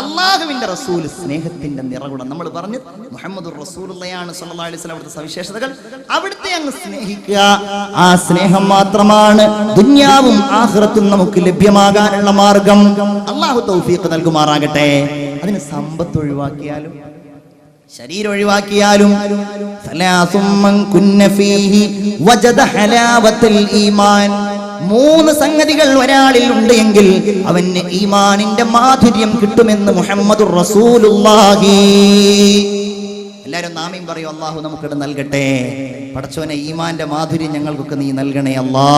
അള്ളാഹുവിന്റെ റസൂൽ സ്നേഹത്തിന്റെ നിറകുടം. നമ്മൾ പറഞ്ഞു മുഹമ്മദ് റസൂലുള്ളയാണ് അലൈഹി അവിടുത്തെ സവിശേഷതകൾ. അവിടുത്തെ അങ്ങ് സ്നേഹിക്കുക ആ സ്നേഹം മാത്രമാണ് ദുന്യാവും ആഹ്റത്തും നമുക്ക് ലഭ്യമാകാനുള്ള മാർഗം. അള്ളാഹു തൗഫീഖ് നൽകുമാറാകട്ടെ. അതിന് സമ്പത്ത് ഒഴിവാക്കിയാലും ശരീരം ഒഴിവാക്കിയാലും കുന്ന ഫീഹി വജദ ഈമാൻ. മൂന്ന് സംഗതികൾ ഒരാളിൽ ഉണ്ട് എങ്കിൽ അവന് ഈമാനിന്റെ മാധുര്യം കിട്ടുമെന്ന് മുഹമ്മദ് റസൂലുള്ളാഹി. നാമയും പറയും അള്ളാഹു നമുക്കിട്ട് നൽകട്ടെ. പടച്ചോനെ ഈമാന്റെ മാധുര്യം ഞങ്ങൾക്കൊക്കെ നീ നൽകണേ അല്ലാ.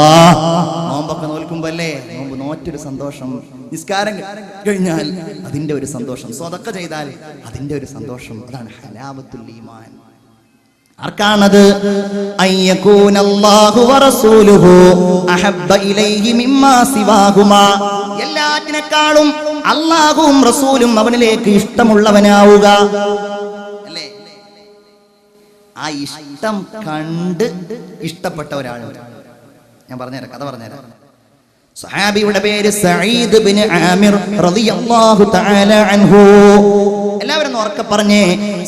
നോമ്പൊക്കെ നോൽക്കുമ്പോ അല്ലേ നോമ്പ് നോറ്റൊരു സന്തോഷം. നിസ്കാരം കഴിഞ്ഞാൽ അതിന്റെ ഒരു സന്തോഷം. സ്വതക്ക ചെയ്താൽ അതിന്റെ ഒരു സന്തോഷം. അതാണ് ഹലാബത്തുൽ ഈമാൻ. ആർക്കാണത്? എല്ലാറ്റിനെക്കാളും അല്ലാഹുവും റസൂലും അവനിലേക്ക് ഇഷ്ടമുള്ളവനാവുക. അല്ലേ? ആ ഇഷ്ടം കണ്ട് ഇഷ്ടപ്പെട്ട ഒരാൾ ഞാൻ പറഞ്ഞുതരാം കഥ പറഞ്ഞുതരാം. സഹാബിയുടെ പേര് സഈദ് ബിൻ ആമിർ റളിയല്ലാഹു തആല അൻഹു. എല്ലാവരും ഉറക്കെ പറഞ്ഞേ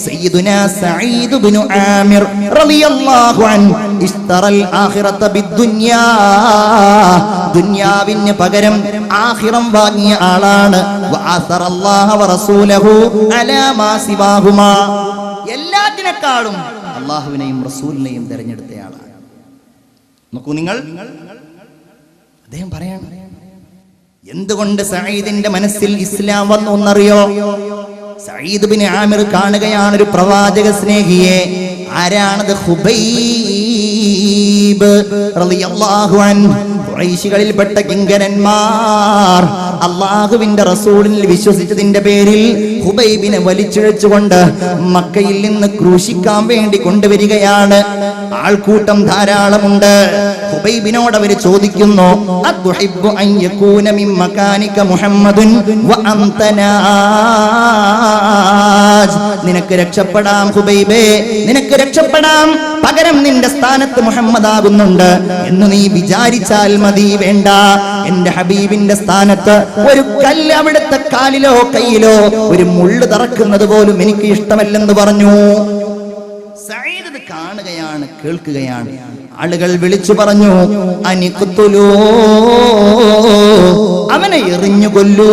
സയ്യിദുനാ സഈദ് ബിൻ ആമിർ റളിയല്ലാഹു അൻ ഇസ്തറൽ ആഖിറത ബിദ്ദുനിയാ. ദുനിയാവിന് പകരം ആഖിറം വാങ്ങിയ ആളാണ്. വഅസറല്ലാഹു വറസൂലഹു അലാ മാ സിവാഹുമാ. എല്ലാത്തിനേക്കാളും അല്ലാഹുവിനെയും റസൂലിനെയും തിരഞ്ഞെടുത്തയാളാണ് നോക്കൂ നിങ്ങൾ അദ്ദേഹം പറയാണ് എന്തുകൊണ്ട് സഈദിന്റെ മനസ്സിൽ ഇസ്ലാം വന്നു എന്നറിയോ? സഈദ് ബിൻ ആമിർ കാണുകയാണ് ഒരു പ്രവാചക സ്നേഹിയെ. ആരാണത് ഹുബൈബ് ഖുറൈശികളിൽപ്പെട്ട കിങ്കരന്മാർ. അള്ളാഹുവിന്റെ റസൂലിൽ വിശ്വസിച്ചതിന്റെ പേരിൽ ഹുബൈബിനെ വലിച്ചിഴച്ചുകൊണ്ട് മക്കയിൽ നിന്ന് ക്രൂശിക്കാൻ വേണ്ടി കൊണ്ടുവരികയാണ്. ആൾക്കൂട്ടം ധാരാളമുണ്ട്. ഹുബൈബിനോട് അവർ ചോദിക്കുന്നു "അതുഹിബ്ബു അൻ യകൂന മിൻ മകാനിക മുഹമ്മദുൻ വ നിനക്ക് രക്ഷപ്പെടാം ഹുബൈബേ നിനക്ക് രക്ഷപ്പെടാം പകരം നിന്റെ സ്ഥാനത്ത് മുഹമ്മദ് ആകുന്നുണ്ട് എന്ന് നീ വിചാരിച്ചാൽ മതി വേണ്ട. എന്റെ ഹബീബിന്റെ സ്ഥാനത്ത് ഒരു കല്ല് അവിടുത്തെ കാലിലോ കയ്യിലോ ഒരു മുള്ളു തറക്കുന്നത് പോലും എനിക്ക് ഇഷ്ടമല്ലെന്ന് പറഞ്ഞു. കാണുകയാണ് കേൾക്കുകയാണ്. ആളുകൾ വിളിച്ചു പറഞ്ഞു അനിക്കുത്തുലോ അവനെ എറിഞ്ഞു കൊല്ലൂ.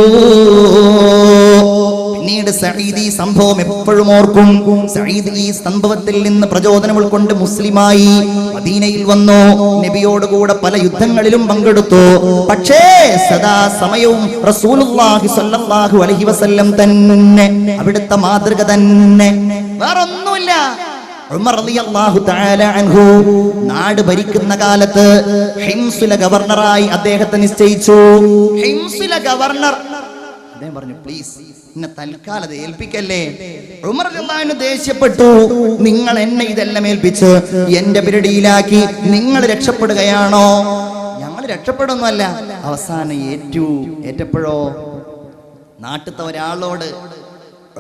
പിന്നീട് സഈദ് ഈ സംഭവം എപ്പോഴും ഓർക്കും. സഈദ് ഈ സംഭവത്തിൽ നിന്ന് പ്രചോദനം ഉൾക്കൊണ്ട് മുസ്ലിമായി മദീനയിൽ വന്നു. നബിയോടുകൂടെ പല യുദ്ധങ്ങളിലും പങ്കെടുത്തു. പക്ഷേ സദാ സമയവും റസൂലുള്ളാഹി സ്വല്ലല്ലാഹു അലൈഹി വസല്ലം തന്നെ അവിടുത്തെ മാതൃക തന്നെ. വേറൊന്നുമില്ല. നാട് ഭരിക്കുന്ന കാലത്ത് ഹിംസുല ഗവർണറായി അദ്ദേഹത്തെ നിശ്ചയിച്ചു. ഹിംസുല ഗവർണർ അദ്ദേഹം പറഞ്ഞു പ്ലീസ് എന്നെ തൽക്കാലം ഏൽപ്പിക്കല്ലേ? ഉമർ റളിയല്ലാഹു ദേഷ്യപ്പെട്ടു. നിങ്ങൾ എന്നെ ഇതെല്ലാം ഏൽപ്പിച്ച് എന്റെ പിരടിയിലാക്കി നിങ്ങൾ രക്ഷപ്പെടുകയാണോ? ഞങ്ങൾ രക്ഷപ്പെടുന്നല്ല അവസാനം ഏറ്റു ഏറ്റപ്പോഴോ? നാട്ടിലത്തെ ഒരാളോട്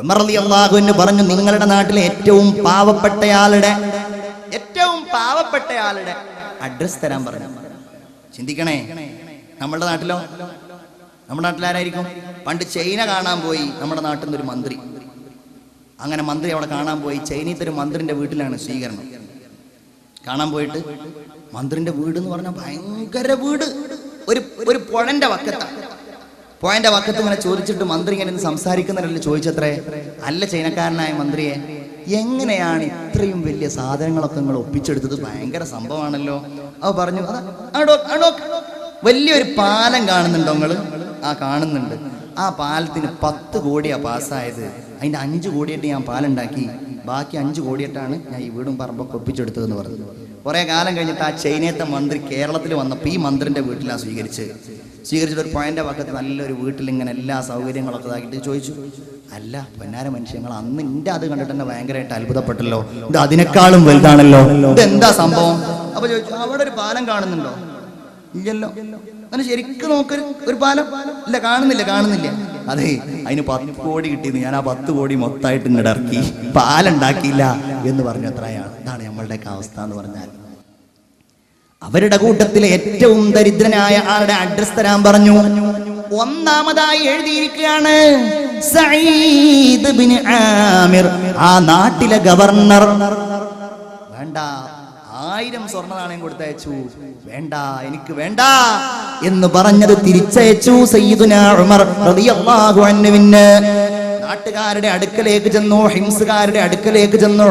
ഉമർ റളിയല്ലാഹു അൻഹു പറഞ്ഞു നിങ്ങളുടെ നാട്ടിലെ ഏറ്റവും പാവപ്പെട്ടയാളുടെ ഏറ്റവും പാവപ്പെട്ടയാളുടെ അഡ്രസ് തരാൻ പറഞ്ഞു. ചിന്തിക്കണേ നമ്മളുടെ നാട്ടിലോ? നമ്മുടെ നാട്ടിൽ ആരായിരിക്കും പണ്ട് ചൈന കാണാൻ പോയി നമ്മുടെ നാട്ടിൽ നിന്ന് ഒരു മന്ത്രി. അങ്ങനെ മന്ത്രി അവിടെ കാണാൻ പോയി. ചൈനയിൽ ഒരു മന്ത്രിന്റെ വീട്ടിലാണ് സ്വീകരണം. കാണാൻ പോയിട്ട് മന്ത്രിന്റെ വീട് എന്ന് പറഞ്ഞാൽ ഭയങ്കര വീട്. ഒരു ഒരു പുഴന്റെ വക്കത്ത. പുഴന്റെ വക്കത്ത് ഇങ്ങനെ ചോദിച്ചിട്ട് മന്ത്രി ഇങ്ങനെ സംസാരിക്കുന്നവരല്ലേ ചോദിച്ചത്രേ? അല്ല ചൈനക്കാരനായ മന്ത്രിയെ എങ്ങനെയാണ് ഇത്രയും വലിയ സാധനങ്ങളൊക്കെ നിങ്ങൾ ഒപ്പിച്ചെടുത്തത്? ഭയങ്കര സംഭവമാണല്ലോ. അവ പറഞ്ഞു "അതാ, ആടോ, ആടോ, വലിയൊരു പാലം കാണുന്നുണ്ടോ നിങ്ങൾ? ആ കാണുന്നുണ്ട്. ആ പാലത്തിന് പത്ത് കോടിയാണ് പാസ്സായത്. അതിന്റെ അഞ്ച് കോടിയായിട്ട് ഞാൻ പാലുണ്ടാക്കി. ബാക്കി അഞ്ച് കോടിയായിട്ടാണ് ഞാൻ ഈ വീടും പറമ്പൊക്കെ ഒപ്പിച്ചെടുത്തതെന്ന് പറഞ്ഞു കുറേ കാലം കഴിഞ്ഞിട്ട് ആ ചൈനയത്തെ മന്ത്രി കേരളത്തിൽ വന്നപ്പോൾ ഈ മന്ത്രിന്റെ വീട്ടിലാണ് സ്വീകരിച്ച് സ്വീകരിച്ചിട്ട് ഒരു പോയിന്റെ പക്കത്ത് നല്ലൊരു വീട്ടിൽ ഇങ്ങനെ എല്ലാ സൗകര്യങ്ങളൊക്കെ ഇതാക്കിയിട്ട് ചോദിച്ചു. അല്ല പൊന്നാര മനുഷ്യങ്ങൾ അന്ന് എന്റെ അത് കണ്ടിട്ട് തന്നെ ഭയങ്കരമായിട്ട് അത്ഭുതപ്പെട്ടല്ലോ. ഇത് അതിനേക്കാളും വലുതാണല്ലോ. ഇത് എന്താ സംഭവം? അപ്പൊ ചോദിച്ചു അവിടെ ഒരു പാലം കാണുന്നുണ്ടോ? ഇല്ലല്ലോ. അങ്ങനെ ശരിക്കും നോക്കൊരു ഒരു പാലം? ഇല്ല കാണുന്നില്ല കാണുന്നില്ല. അതെ അതിന് പത്ത് കോടി കിട്ടിയെന്ന് ഞാൻ ആ പത്ത് കോടി മൊത്തമായിട്ട് ഇങ്ങോട്ട് ഇറക്കി. പാലുണ്ടാക്കിയില്ല എന്ന് പറഞ്ഞു അത്രയാണ്. ഇതാണ് നമ്മളുടെയൊക്കെ അവസ്ഥ എന്ന് പറഞ്ഞാൽ. അവരുടെ കൂട്ടത്തിലെ ഏറ്റവും ദരിദ്രനായ ആളുടെ അഡ്രസ് തരാൻ പറഞ്ഞു. ഒന്നാമതായി എഴുതിയിരിക്കുകയാണ് സഈദ് ബിൻ ആമിർ ആ നാട്ടിലെ ഗവർണർ. വേണ്ട ആയിരം സ്വർണ നാണയം കൊടുത്തയച്ചു. വേണ്ട എനിക്ക് വേണ്ട എന്ന് പറഞ്ഞത് തിരിച്ചയച്ചു സയ്യിദുന ഉമർ റളിയല്ലാഹു അൻഹുവിന്. നാട്ടുകാരുടെ അടുക്കലേക്ക് ചെന്നു ഹിംസുകാരുടെ അടുക്കലേക്ക് ചെന്നു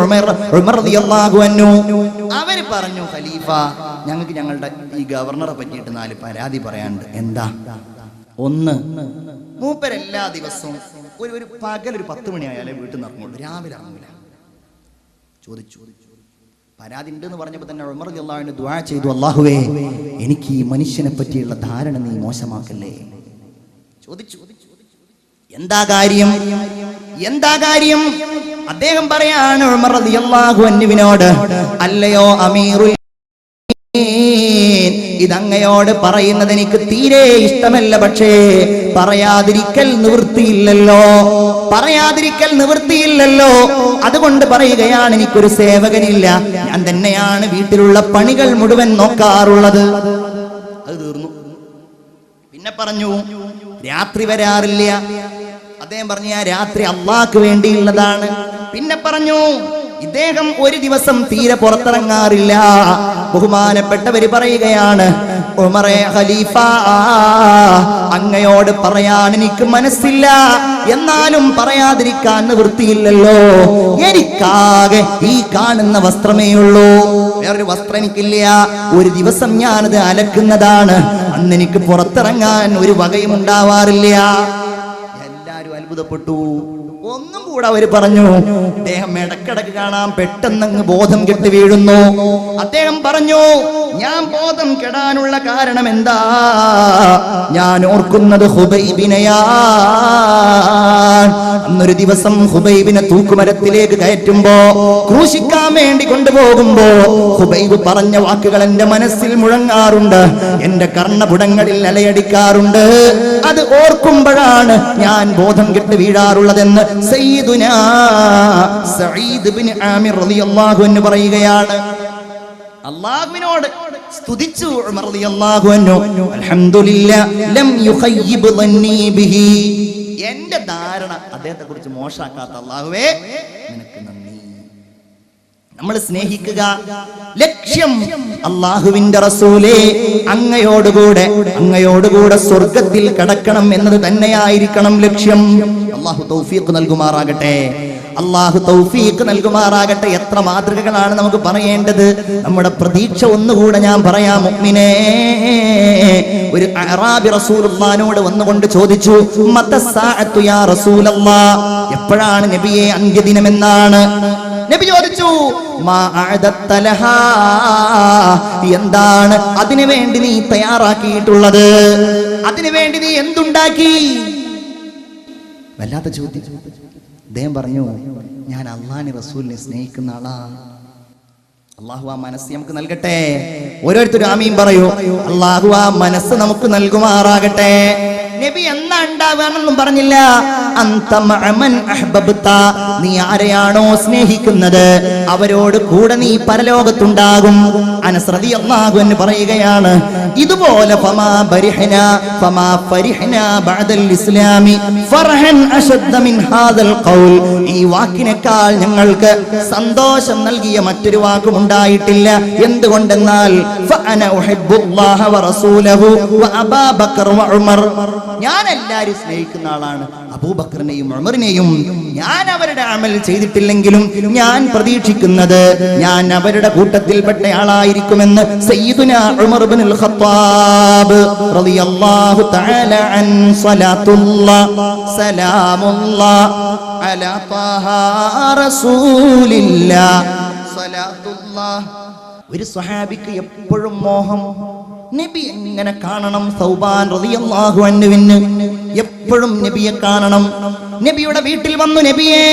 അൻഹു. അവർ പറഞ്ഞു ഖലീഫ ഞങ്ങൾക്ക് ഞങ്ങളുടെ ഈ ഗവർണറെ പറ്റിയിട്ട് നാല് പരാതി പറയാനുണ്ട്. എന്താ? ഒന്ന് മൂപ്പരെല്ലാ ദിവസവും ഒരു ഒരു പകൽ ഒരു പത്ത് മണിയായാലേ വീട്ടിൽ നിന്ന് ഇറങ്ങുള്ളൂ രാവിലെ ചോദിച്ചു ചോദിച്ചു. പരാതി ഉണ്ട് എന്ന് പറഞ്ഞപ്പോൾ തന്നെ ഉമർ അള്ളാഹുവിന് ദ്വാ ചെയ്തു. അള്ളാഹുവേ എനിക്ക് ഈ മനുഷ്യനെ പറ്റിയുള്ള ധാരണ നീ മോശമാക്കല്ലേ? ചോദിച്ചു. എന്താ കാര്യം? എന്താ കാര്യം? അദ്ദേഹം പറയാണ് ഉമർ റളിയല്ലാഹു അന്നുവിനോട് അല്ലയോ അമീറുൽ ഇതങ്ങയോട് പറയുന്നത് എനിക്ക് തീരെ ഇഷ്ടമല്ല പക്ഷേ പറയാതിരിക്കൽ നിവൃത്തിയില്ലല്ലോ. പറയാതിരിക്കൽ നിവൃത്തിയില്ലല്ലോ. അതുകൊണ്ട് പറയുകയാണ് എനിക്കൊരു സേവകനില്ല. ഞാൻ തന്നെയാണ് വീട്ടിലുള്ള പണികൾ മുഴുവൻ നോക്കാറുള്ളത്. അത് തീർന്നു. പിന്നെ പറഞ്ഞു രാത്രി വരാറില്ല. അദ്ദേഹം പറഞ്ഞു ഞാൻ രാത്രി അള്ളാക്ക് വേണ്ടിയുള്ളതാണ്. പിന്നെ പറഞ്ഞു ഇദ്ദേഹം ഒരു ദിവസം തീരെ പുറത്തിറങ്ങാറില്ല. ബഹുമാനപ്പെട്ടവര് പറയുകയാണ് ഉമറെ ഖലീഫ അങ്ങയോട് പറയാൻ എനിക്ക് മനസ്സില്ല. എന്നാലും പറയാതിരിക്കാൻ നിവൃത്തിയില്ലല്ലോ. എനിക്കാകെ ഈ കാണുന്ന വസ്ത്രമേ ഉള്ളൂ. വേറൊരു വസ്ത്രം എനിക്കില്ല. ഒരു ദിവസം ഞാനത് അലക്കുന്നതാണ്. അന്ന് എനിക്ക് പുറത്തിറങ്ങാൻ ഒരു വകയും ഉണ്ടാവാറില്ല അത്ഭുതപ്പെട്ടു. ഒന്നും കൂടെ അവർ പറഞ്ഞു അദ്ദേഹം ഇടക്കിടക്ക് കാണാം പെട്ടെന്നങ്ങ് ബോധം കെട്ട് വീഴുന്നു. അദ്ദേഹം പറഞ്ഞു ഞാൻ ബോധം കെടാനുള്ള കാരണം എന്താ ഞാൻ ഓർക്കുന്നത് അന്നൊരു ദിവസം ഹുബൈബിനെ തൂക്കുമരത്തിലേക്ക് കയറ്റുമ്പോ ക്രൂശിക്കാൻ വേണ്ടി കൊണ്ടുപോകുമ്പോ ഹുബൈബ് പറഞ്ഞ വാക്കുകൾ എന്റെ മനസ്സിൽ മുഴങ്ങാറുണ്ട്. എന്റെ കർണപുടങ്ങളിൽ അലയടിക്കാറുണ്ട്. അത് ഓർക്കുമ്പോഴാണ് ഞാൻ ബോധം കെട്ട് വീഴാറുള്ളതെന്ന് സയ്യിദുനാ സയ്യിദ് ബിൻ ആമിർ റളിയല്ലാഹു അൻഹു പറയുകയാണ്. അള്ളാഹുവിനോട് സ്തുതിച്ചു ഉമർ റളിയല്ലാഹു അൻഹു അൽഹംദുലില്ലാ ലം യുഖയ്യിബ് ظني ബിഹി എന്റെ ധാരണ അദ്ദേഹത്തെ കുറിച്ച് മോശാക്കാത്ത അള്ളാഹുവേ നിനക്ക് നന്ദി നമ്മൾ സ്നേഹിക്കുക ലക്ഷ്യം അള്ളാഹുവിന്റെ റസൂലേ അങ്ങയോടുകൂടെ അങ്ങയോടുകൂടെ സ്വർഗത്തിൽ കടക്കണം എന്നത് തന്നെയായിരിക്കണം ലക്ഷ്യം അള്ളാഹു തൗഫീഖ് നൽകുമാറാകട്ടെ അള്ളാഹു തൗഫീഖ് നൽകുമാറാകട്ടെ. എത്ര മാതൃകകളാണ് നമുക്ക് പറയേണ്ടത്? നമ്മുടെ പ്രതീക്ഷ ഒന്നുകൂടെ ഞാൻ പറയാം മുഅ്മിനേ ഒരു അറാബി റസൂലുള്ളാനോട് വന്നുകൊണ്ട് ചോദിച്ചു മത്തസ്സാഅത്തു യാ എപ്പോഴാണ് നബിയെ അന്ത്യദിനമെന്നാണ്. നബി ചോദിച്ചു. എന്താണ് അതിനു വേണ്ടി നീ തയ്യാറാക്കിയിട്ടുള്ളത്? അതിനു വേണ്ടി നീ എന്തുണ്ടാക്കി? വല്ലാത്ത ചോദ്യം. അദ്ദേഹം പറഞ്ഞു ഞാൻ അള്ളാഹി റസൂലിനെ സ്നേഹിക്കുന്ന ആളാ അള്ളാഹു ആ മനസ്സ് നമുക്ക് നൽകട്ടെ. ഓരോരുത്തരും ആമീൻ പറയൂ. അള്ളാഹു ആ മനസ്സ് നമുക്ക് നൽകുമാറാകട്ടെ. നബി എന്നാ ഉണ്ടാവുകയാണെന്നും പറഞ്ഞില്ല. നീ ആരെയാണോ സ്നേഹിക്കുന്നത്? അവരോട് കൂടെ നീ പരലോകത്തുണ്ടാകും. അനസ്രതി അള്ളാഹു എന്ന് പറയുകയാണ് ഇതുപോലെ ഈ വാക്കിനേക്കാൾ ഞങ്ങൾക്ക് സന്തോഷം നൽകിയ മറ്റൊരു വാക്കും ഉണ്ടായിട്ടില്ല. എന്തുകൊണ്ടെന്നാൽ ഞാൻ സ്നേഹിക്കുന്ന ആളാണ്. അബൂബക്കറിനെയും ഉമറിനെയും ഞാൻ അവരുടെ അമൽ ചെയ്തിട്ടില്ലെങ്കിലും ഞാൻ പ്രതീക്ഷിക്കുന്നത് ഞാൻ അവരുടെ കൂട്ടത്തിൽപ്പെട്ട ആളായിരിക്കുമെന്ന് സയ്യിദുന ഉമർ ഖത്താബ് റളിയല്ലാഹു തആല അൻ അലാ ത്വാഹ റസൂലില്ലാ സ്വലാത്തുല്ലാ ഒരു സ്വഹാബിക്ക് എപ്പോഴും മോഹം നബി എങ്ങനെ കാണണം? സൗബാൻ റളിയല്ലാഹു അൻഹുവിന് എപ്പോഴും നബിയെ കാണണം. നബിയുടെ വീട്ടിൽ വന്നു നബിയെ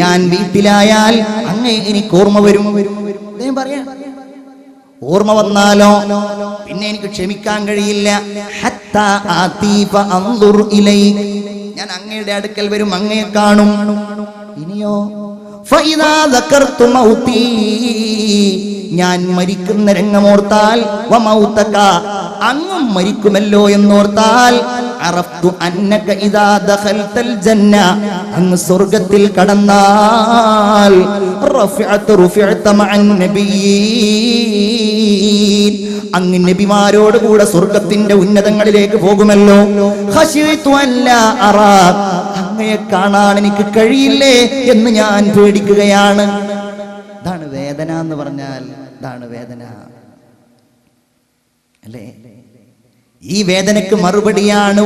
ഞാൻ വീട്ടിലായാൽ അങ്ങേ എനിക്ക് ഓർമ്മ വരും. പറയാ ഓർമ്മ വന്നാലോ? പിന്നെ എനിക്ക് ക്ഷമിക്കാൻ കഴിയില്ല. ഞാൻ അങ്ങയുടെ അടുക്കൽ വരും അങ്ങയെ കാണും. ഇനിയോ? ഞാൻ മരിക്കുന്ന രംഗമോർത്താൽ അങ്ങും മരിക്കുമല്ലോ എന്നോർത്താൽ അറഫ്തു അന്നക ഇദാ ദഖൽതൽ ജന്ന അങ്ങ് സ്വർഗത്തിൽ കടന്നാൽ റഫഅത റുഫഅത മഅൻ അങ്ങ് നബിമാരോട് കൂടെ സ്വർഗത്തിന്റെ ഉന്നതങ്ങളിലേക്ക് പോകുമല്ലോ. അറാ അങ്ങയെ കാണാൻ എനിക്ക് കഴിയില്ലേ എന്ന് ഞാൻ പേടിക്കുകയാണ്. ഇതാണ് വേദന എന്ന് പറഞ്ഞാൽ ഇതാണ് വേദന. അല്ലേ? ഈ വേദനക്ക് മറുപടിയാണ്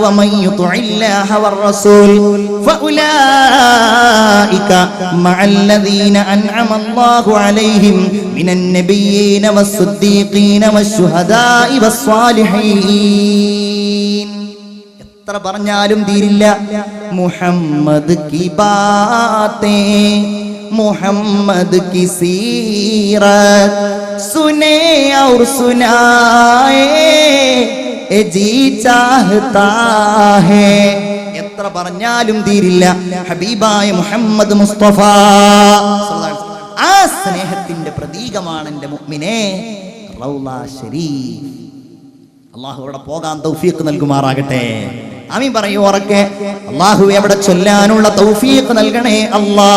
എത്ര പറഞ്ഞാലും തീരില്ല. മുഹമ്മദ് കി മുഹമ്മദ് കിസീറ. സുനേ ഔർ സുനായേ എ ജി ചാഹതാ ഹേ. എത്ര പറഞ്ഞാലും തീരില്ല ഹബീബായ മുഹമ്മദ് മുസ്തഫ. ആ സ്നേഹത്തിന്റെ പ്രതീകമാണ് എന്റെ മുഅ്മിനെ റൗള ശരീഫ് അള്ളാഹു അവിടെ പോകാൻ തൗഫീഖ് നൽകുമാറാകട്ടെ. ആമീൻ പറയൂ ഉറക്കെ അള്ളാഹു അവിടെ ചൊല്ലാനുള്ള തൗഫീഖ് നൽകണേ അള്ളാ.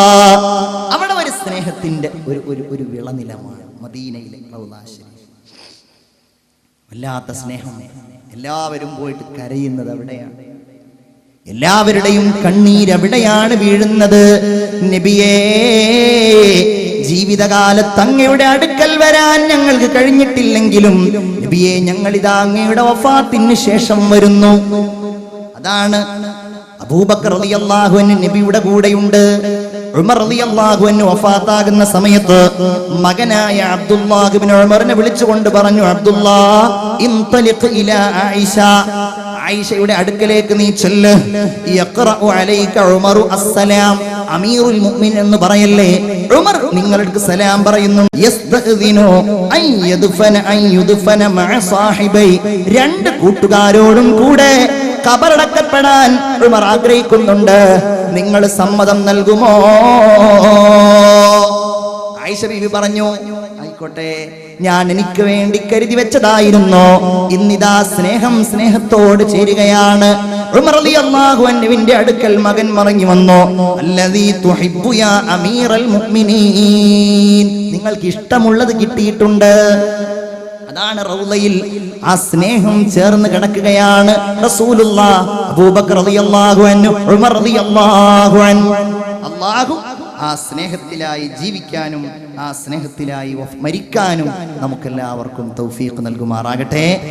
അവിടെ ഒരു സ്നേഹത്തിന്റെ ഒരു ഒരു ഒരു വിളനിലമാണ് മദീനയിലെ വല്ലാത്ത സ്നേഹം. എല്ലാവരും പോയിട്ട് കരയുന്നത് അവിടെയാണ്. എല്ലാവരുടെയും കണ്ണീര് എവിടെയാണ് വീഴുന്നത്. നബിയേ ജീവിതകാലത്ത് അങ്ങയുടെ അടുക്കൽ വരാൻ ഞങ്ങൾക്ക് കഴിഞ്ഞിട്ടില്ലെങ്കിലും നബിയെ ഞങ്ങൾ ഇതാ അങ്ങയുടെ വഫാത്തിന് ശേഷം വരുന്നു. അതാണ്. അബൂബക്കർ റളിയല്ലാഹു നബിയുടെ കൂടെയുണ്ട്. ഉമർ അൻഹു വഫാത്താകുന്ന സമയത്ത് മകനായ അബ്ദുല്ലാഹുബിൻ ഉമറിനെ വിളിച്ചുകൊണ്ട് പറഞ്ഞു അബ്ദുല്ലാ ആയിഷയുടെ അടുക്കലേക്ക് നീ ചെല്ല്. അസ്സലാം. അമീറുൽ മുഅ്മിൻ എന്ന് പറയല്ലേ? ഉമർ നിങ്ങൾക്ക് സലാം പറയുന്നു യസ്തഅ്ദിനു അൻ യദ്ഫന അൻ യുദ്ഫന മഅ സാഹിബൈ. രണ്ട് കൂട്ടുകാരോടും കൂടെ കബറടക്കപ്പെടാൻ ഉമർ ആഗ്രഹിക്കുന്നുണ്ട്. നിങ്ങൾ സമ്മതം നൽകുമോ? ആയിഷ പറഞ്ഞു ആയിക്കോട്ടെ ഞാൻ എനിക്ക് വേണ്ടി കരുതി വെച്ചതായിരുന്നു. ഇന്നിതാ സ്നേഹം സ്നേഹത്തോട് ചേരുകയാണ്. അൻഹുവിന്റെ അടുക്കൽ മകൻ മറങ്ങി വന്നു. നിങ്ങൾക്ക് ഇഷ്ടമുള്ളത് കിട്ടിയിട്ടുണ്ട്. അതാണ് റൗലയിൽ ആ സ്നേഹം ചേർന്ന് കിടക്കുകയാണ് റസൂലുള്ള അബൂബക്കർ റളിയല്ലാഹു അൻഹു ഉമർ റളിയല്ലാഹു അൻഹു. അല്ലാഹു ആ സ്നേഹത്തിലായി ജീവിക്കാനും ആ സ്നേഹത്തിലായി മരിക്കാനും നമുക്കെല്ലാവർക്കും തൗഫീഖ് നൽകുമാറാകട്ടെ.